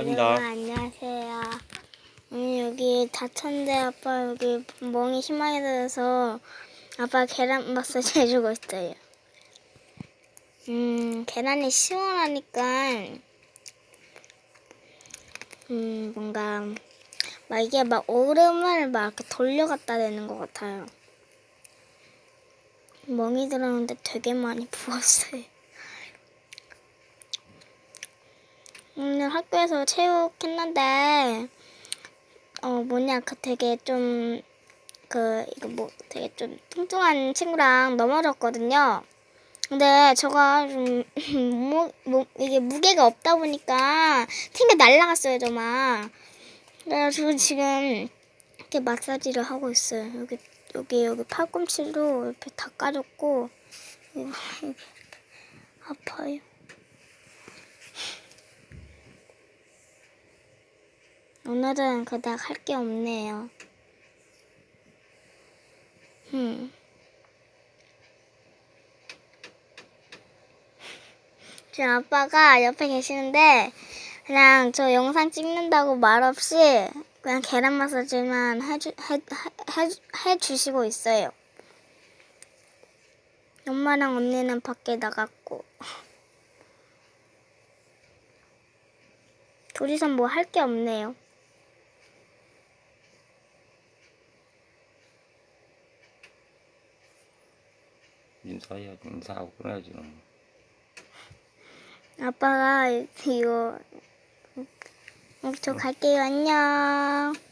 아니다. 안녕하세요. 오늘 여기 다쳤는데 아빠 여기 멍이 심하게 들어서 아빠 계란 마사지 해주고 있어요. 음 계란이 시원하니까 음 뭔가 막 이게 막 오름을 막 돌려갖다 대는 것 같아요. 멍이 들었는데 되게 많이 부었어요. 오늘 학교에서 체육 했는데 어 뭐냐 그 되게 좀 그 이거 뭐 되게 좀 뚱뚱한 친구랑 넘어졌거든요. 근데 제가 좀 무, 무, 이게 무게가 없다 보니까 튕겨 날라갔어요 정말. 그래가지고 지금 이렇게 마사지를 하고 있어요. 여기 여기 여기 팔꿈치도 옆에 다 까졌고 아파요. 오늘은 그닥 할 게 없네요. 음. 지금 아빠가 옆에 계시는데 그냥 저 영상 찍는다고 말없이 그냥 계란 마사지만 해주, 해, 해, 해, 해주시고 있어요. 엄마랑 언니는 밖에 나갔고 둘이서 뭐 할 게 없네요. 인사해야 인사하고 끊어야지. 아빠가 이거 어, 저 갈게요 안녕.